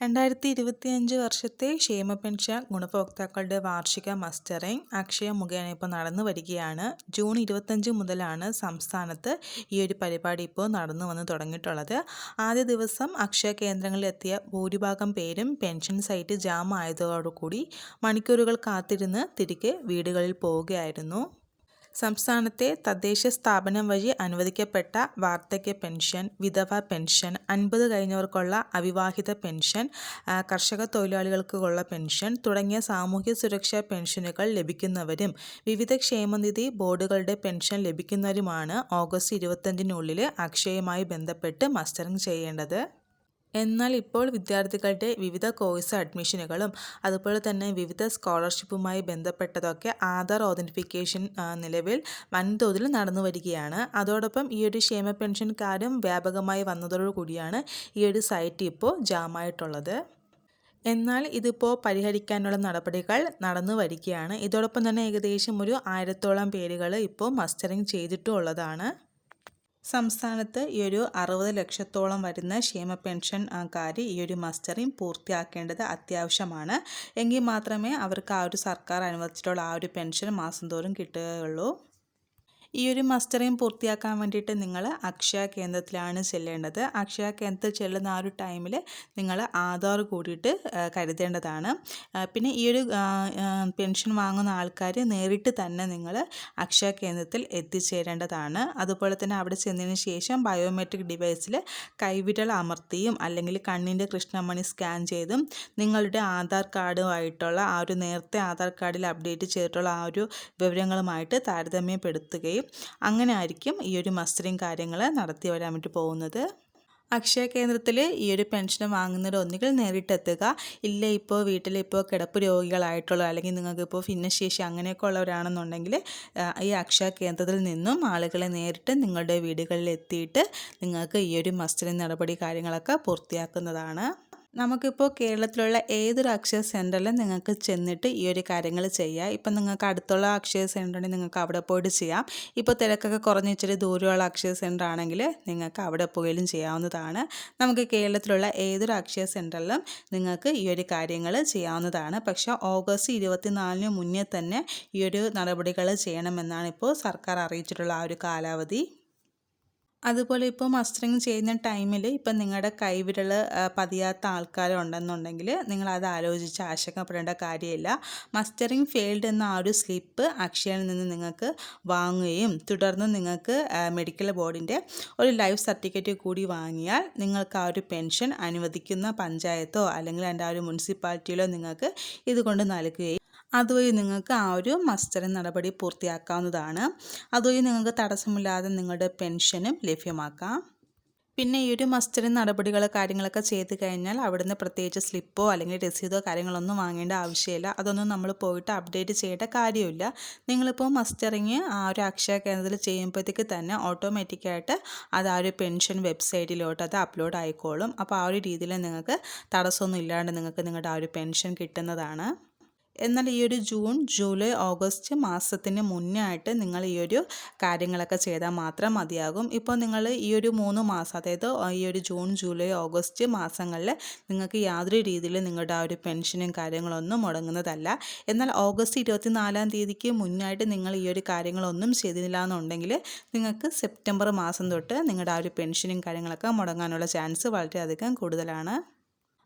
രണ്ടായിരത്തി ഇരുപത്തിയഞ്ച് വർഷത്തെ ക്ഷേമ പെൻഷൻ ഗുണഭോക്താക്കളുടെ വാർഷിക മസ്റ്ററിംഗ് അക്ഷയ മുഖേന ഇപ്പോൾ നടന്നു വരികയാണ്. ജൂൺ ഇരുപത്തഞ്ച് മുതലാണ് സംസ്ഥാനത്ത് ഈ ഒരു പരിപാടി ഇപ്പോൾ നടന്നു വന്ന് തുടങ്ങിയിട്ടുള്ളത്. ആദ്യ ദിവസം അക്ഷയ കേന്ദ്രങ്ങളിലെത്തിയ ഭൂരിഭാഗം പേരും പെൻഷൻ സൈറ്റ് ജാം ആയതോടുകൂടി മണിക്കൂറുകൾ കാത്തിരുന്ന് തിരികെ വീടുകളിൽ പോവുകയായിരുന്നു. സംസ്ഥാനത്തെ തദ്ദേശ സ്ഥാപനം വഴി അനുവദിക്കപ്പെട്ട വാർദ്ധക്യ പെൻഷൻ വിധവ പെൻഷൻ അൻപത് കഴിഞ്ഞവർക്കുള്ള അവിവാഹിത പെൻഷൻ കർഷക തൊഴിലാളികൾക്കുള്ള പെൻഷൻ തുടങ്ങിയ സാമൂഹ്യ സുരക്ഷാ പെൻഷനുകൾ ലഭിക്കുന്നവരും വിവിധ ക്ഷേമനിധി ബോർഡുകളുടെ പെൻഷൻ ലഭിക്കുന്നവരുമാണ് ഓഗസ്റ്റ് ഇരുപത്തഞ്ചിനുള്ളിൽ അക്ഷയമായി ബന്ധപ്പെട്ട് മസ്റ്ററിംഗ് ചെയ്യേണ്ടത്. എന്നാൽ ഇപ്പോൾ വിദ്യാർത്ഥികളുടെ വിവിധ കോഴ്സ് അഡ്മിഷനുകളും അതുപോലെ തന്നെ വിവിധ സ്കോളർഷിപ്പുമായി ബന്ധപ്പെട്ടതൊക്കെ ആധാർ ഓതന്റിഫിക്കേഷൻ നിലവിൽ വൻതോതിൽ നടന്നു വരികയാണ്. അതോടൊപ്പം ഈ ഒരു ക്ഷേമ പെൻഷൻ കാര്യം വ്യാപകമായി വന്നതോടുകൂടിയാണ് ഈ ഒരു സൈറ്റ് ഇപ്പോൾ ജാമായിട്ടുള്ളത്. എന്നാൽ ഇതിപ്പോൾ പരിഹരിക്കാനുള്ള നടപടികൾ നടന്നു വരികയാണ്. ഇതോടൊപ്പം തന്നെ ഏകദേശം ഒരു ആയിരത്തോളം പേരുകൾ ഇപ്പോൾ മസ്റ്ററിങ് ചെയ്തിട്ടുള്ളതാണ്. സംസ്ഥാനത്ത് ഈ ഒരു അറുപത് ലക്ഷത്തോളം വരുന്ന ക്ഷേമ പെൻഷൻ കാര് ഈ ഒരു മസ്റ്ററിങ് പൂർത്തിയാക്കേണ്ടത് അത്യാവശ്യമാണ്. എങ്കിൽ മാത്രമേ അവർക്ക് ആ ഒരു സർക്കാർ അനുവദിച്ചിട്ടുള്ള ആ ഒരു പെൻഷൻ മാസം തോറും കിട്ടുകയുള്ളൂ. ഈ ഒരു മസ്റ്ററിങ് പൂർത്തിയാക്കാൻ വേണ്ടിയിട്ട് നിങ്ങൾ അക്ഷയ കേന്ദ്രത്തിലാണ് ചെല്ലേണ്ടത്. അക്ഷയ കേന്ദ്രത്തിൽ ചെല്ലുന്ന ആ ഒരു ടൈമിൽ നിങ്ങൾ ആധാർ കൂടിയിട്ട് കരുതേണ്ടതാണ്. പിന്നെ ഈ ഒരു പെൻഷൻ വാങ്ങുന്ന ആൾക്കാർ നേരിട്ട് തന്നെ നിങ്ങൾ അക്ഷയ കേന്ദ്രത്തിൽ എത്തിച്ചേരേണ്ടതാണ്. അതുപോലെ തന്നെ അവിടെ ചെന്നതിന് ശേഷം ബയോമെട്രിക് ഡിവൈസിൽ കൈവിരൽ അമർത്തിയും അല്ലെങ്കിൽ കണ്ണിന്റെ കൃഷ്ണമണി സ്കാൻ ചെയ്തും നിങ്ങളുടെ ആധാർ കാർഡുമായിട്ടുള്ള ആ ഒരു നേരത്തെ ആധാർ കാർഡിൽ അപ്ഡേറ്റ് ചെയ്തിട്ടുള്ള ആ ഒരു വിവരങ്ങളുമായിട്ട് താരതമ്യപ്പെടുത്തുകയും അങ്ങനെ ആയിരിക്കും ഈ ഒരു മസ്റ്ററിങ് കാര്യങ്ങൾ നടത്തി വരാൻ വേണ്ടി പോകുന്നത്. അക്ഷയ കേന്ദ്രത്തിൽ ഈ ഒരു പെൻഷൻ വാങ്ങുന്നവർ ഒന്നുകിൽ നേരിട്ടെത്തുക. ഇല്ല ഇപ്പോൾ വീട്ടിൽ ഇപ്പോൾ കിടപ്പ് രോഗികളായിട്ടുള്ള അല്ലെങ്കിൽ നിങ്ങൾക്ക് ഇപ്പോൾ ഭിന്നശേഷി അങ്ങനെയൊക്കെ ഉള്ളവരാണെന്നുണ്ടെങ്കിൽ ഈ അക്ഷയ കേന്ദ്രത്തിൽ നിന്നും ആളുകളെ നേരിട്ട് നിങ്ങളുടെ വീടുകളിൽ എത്തിയിട്ട് നിങ്ങൾക്ക് ഈ ഒരു മസ്റ്ററിങ് നടപടി കാര്യങ്ങളൊക്കെ പൂർത്തിയാക്കുന്നതാണ്. നമുക്കിപ്പോൾ കേരളത്തിലുള്ള ഏതൊരു അക്ഷയ സെന്ററിലും നിങ്ങൾക്ക് ചെന്നിട്ട് ഈ ഒരു കാര്യങ്ങൾ ചെയ്യാം. ഇപ്പം നിങ്ങൾക്ക് അടുത്തുള്ള അക്ഷയ സെന്റർ നിങ്ങൾക്ക് അവിടെ പോയിട്ട് ചെയ്യാം. ഇപ്പോൾ തിരക്കൊക്കെ കുറഞ്ഞ് ഇച്ചിരി ദൂരമുള്ള അക്ഷയ സെന്റർ ആണെങ്കിൽ നിങ്ങൾക്ക് അവിടെ പോയാലും ചെയ്യാവുന്നതാണ്. നമുക്ക് കേരളത്തിലുള്ള ഏതൊരു അക്ഷയ സെന്ററിലും നിങ്ങൾക്ക് ഈ ഒരു കാര്യങ്ങൾ ചെയ്യാവുന്നതാണ്. പക്ഷേ ഓഗസ്റ്റ് ഇരുപത്തിനാലിന് മുന്നേ തന്നെ ഈ ഒരു നടപടികൾ ചെയ്യണമെന്നാണ് ഇപ്പോൾ സർക്കാർ അറിയിച്ചിട്ടുള്ള ആ ഒരു കാലാവധി. അതുപോലെ ഇപ്പോൾ മസ്റ്ററിങ് ചെയ്യുന്ന ടൈമിൽ ഇപ്പം നിങ്ങളുടെ കൈവിരൽ പതിയാത്ത ആൾക്കാരുണ്ടെന്നുണ്ടെങ്കിൽ അത് ആലോചിച്ച് ആശങ്കപ്പെടേണ്ട കാര്യമില്ല. മസ്റ്ററിങ് ഫെയിൽഡ് എന്ന ആ ഒരു സ്ലിപ്പ് അക്ഷയയിൽ നിന്ന് നിങ്ങൾക്ക് വാങ്ങുകയും തുടർന്ന് നിങ്ങൾക്ക് മെഡിക്കൽ ബോർഡിന്റെ ഒരു ലൈഫ് സർട്ടിഫിക്കറ്റ് കൂടി വാങ്ങിയാൽ നിങ്ങൾക്ക് ആ ഒരു പെൻഷൻ അനുവദിക്കുന്ന പഞ്ചായത്തോ അല്ലെങ്കിൽ എന്റെ ആ ഒരു മുനിസിപ്പാലിറ്റിയിലോ നിങ്ങൾക്ക് ഇതുകൊണ്ട് നൽകുകയും അതുവഴി നിങ്ങൾക്ക് ആ ഒരു മസ്റ്റർ നടപടി പൂർത്തിയാക്കാവുന്നതാണ്. അതുവഴി നിങ്ങൾക്ക് തടസ്സമില്ലാതെ നിങ്ങളുടെ പെൻഷനും ലഭ്യമാക്കാം. പിന്നെ ഈ ഒരു മസ്റ്ററിങ് നടപടികൾ കാര്യങ്ങളൊക്കെ ചെയ്ത് കഴിഞ്ഞാൽ അവിടുന്ന് പ്രത്യേകിച്ച് സ്ലിപ്പോ അല്ലെങ്കിൽ രസീതോ കാര്യങ്ങളൊന്നും വാങ്ങേണ്ട ആവശ്യമില്ല. അതൊന്നും നമ്മൾ പോയിട്ട് അപ്ഡേറ്റ് ചെയ്യേണ്ട കാര്യമില്ല. നിങ്ങളിപ്പോൾ മസ്റ്ററിങ് ആ ഒരു അക്ഷയ കേന്ദ്രത്തിൽ ചെയ്യുമ്പോഴത്തേക്ക് തന്നെ ഓട്ടോമാറ്റിക്കായിട്ട് അത് ആ ഒരു പെൻഷൻ വെബ്സൈറ്റിലോട്ട് അത് അപ്ലോഡ് ആയിക്കോളും. അപ്പോൾ ആ ഒരു രീതിയിൽ നിങ്ങൾക്ക് തടസ്സമൊന്നും ഇല്ലാണ്ട് നിങ്ങൾക്ക് നിങ്ങളുടെ ആ ഒരു പെൻഷൻ കിട്ടുന്നതാണ്. എന്നാൽ ഈ ഒരു ജൂൺ ജൂലൈ ഓഗസ്റ്റ് മാസത്തിന് മുന്നേ ആയിട്ട് നിങ്ങൾ ഈ ഒരു കാര്യങ്ങളൊക്കെ ചെയ്താൽ മാത്രം മതിയാകും. ഇപ്പോൾ നിങ്ങൾ ഈ ഒരു മൂന്ന് മാസം അതായത് ഈ ഒരു ജൂൺ ജൂലൈ ഓഗസ്റ്റ് മാസങ്ങളിൽ നിങ്ങൾക്ക് യാതൊരു രീതിയിൽ നിങ്ങളുടെ ആ ഒരു പെൻഷനും കാര്യങ്ങളൊന്നും മുടങ്ങുന്നതല്ല. എന്നാൽ ഓഗസ്റ്റ് ഇരുപത്തിനാലാം തീയതിക്ക് മുന്നായിട്ട് നിങ്ങൾ ഈ ഒരു കാര്യങ്ങളൊന്നും ചെയ്തില്ല എന്നുണ്ടെങ്കിൽ നിങ്ങൾക്ക് സെപ്റ്റംബർ മാസം തൊട്ട് നിങ്ങളുടെ ആ ഒരു പെൻഷനും കാര്യങ്ങളൊക്കെ മുടങ്ങാനുള്ള ചാൻസ് വളരെയധികം കൂടുതലാണ്.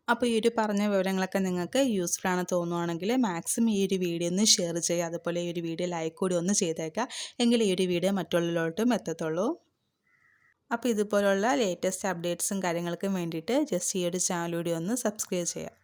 അപ്പോൾ ഈ ഒരു പറഞ്ഞ വിവരങ്ങളൊക്കെ നിങ്ങൾക്ക് യൂസ്ഫുൾ ആണ് തോന്നുവാണെങ്കിൽ മാക്സിമം ഈ ഒരു വീഡിയോ ഒന്ന് ഷെയർ ചെയ്യുക. അതുപോലെ ഈ ഒരു വീഡിയോ ലൈക്ക് കൂടി ഒന്ന് ചെയ്തേക്കുക. എങ്കിൽ ഈ ഒരു വീഡിയോ മറ്റുള്ളവരിലോട്ടും എത്തത്തുള്ളൂ. അപ്പോൾ ഇതുപോലുള്ള ലേറ്റസ്റ്റ് അപ്ഡേറ്റ്സും കാര്യങ്ങൾക്കും വേണ്ടിയിട്ട് ജസ്റ്റ് ഈ ഒരു ചാനൽ കൂടി ഒന്ന് സബ്സ്ക്രൈബ് ചെയ്യാം